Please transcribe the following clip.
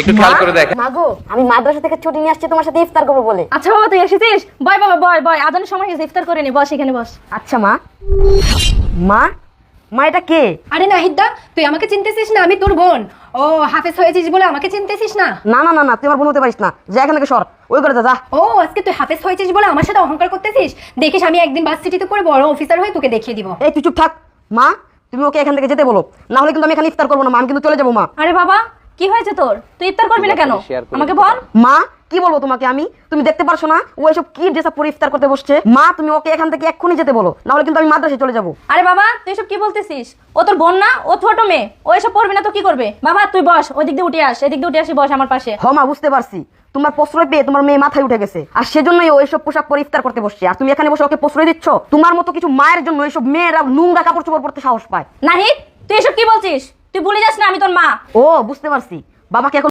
একটু খেয়াল করে দেখেন মাগো আমি মাদ্রাসা থেকে ছুটি নিয়ে আসছি তোমার সাথে ইফতার করব বলে। আচ্ছা বাবা তুই এসেছিস? বয় বাবা বয় বয় আদানের সময় হয়েছে ইফতার করে নি বস এখানে বস। আচ্ছা মা। মা মা এটা কে? আরে নাহিদা তুই আমাকে চিনতেছিস না? আমি তোর বোন। ও হাফেজ হয়েছিস বলে আমাকে চিনতেছিস না? না না না না তুই আমার বোন হতে পারিস না। যা এখান থেকে সর। ওই করে যা যা। ও আজকে তুই হাফেজ হয়েছিস বলে আমার সাথে অহংকার করতেছিস? দেখিস আমি একদিন বাস সিটিতে করে বড় অফিসার হয়ে তোকে দেখিয়ে দিব। এই তুই চুপ থাক। মা তুমি ওকে এখান থেকে যেতে বলো। না হলে কিন্তু আমি এখানে ইফতার করব না মা আমি কিন্তু চলে যাব মা। আরে বাবা কি হয়েছে তোর? তুই ইফতার করবি না কেন? আমাকে বল। মা কি বলব তোমাকে আমি? তুমি দেখতে পারছ না? ও এসব কি ড্রেস আপ পরে ইফতার করতে বসছে? মা তুমি ওকে এখান থেকে এক্ষুনি যেতে বলো না হলে কিন্তু আমি মাদ্রাসায় চলে যাব। আরে বাবা তুই এসব কি বলতেছিস? ও তোর বোন না? ও ছোট মেয়ে। ও এসব পড়বে না তো কি করবে? বাবা তুই বস ওই দিক দিয়ে উঠে আস এদিক দিয়ে উঠে আসি বস আমার পাশে। হ মা বুঝতে পারছি। তোমার প্রশ্রয় পেয়ে তোমার মেয়ে মাথায় উঠে গেছে। আর সেজন্যই ও এসব পোশাক পরে ইফতার করতে বসছে। আর তুমি এখানে বসে ওকে প্রশ্রয় দিচ্ছ? তোমার মতো কিছু মায়ের জন্য এইসব মেয়েরা নোংরা কাপড় চোপড় পরতে সাহস পায়। নাহিদ তুই এসব কি বলছিস? তুই ভুলে যাস না আমি তোর মা। ও বুঝতে পারছি। বাবাকে এখন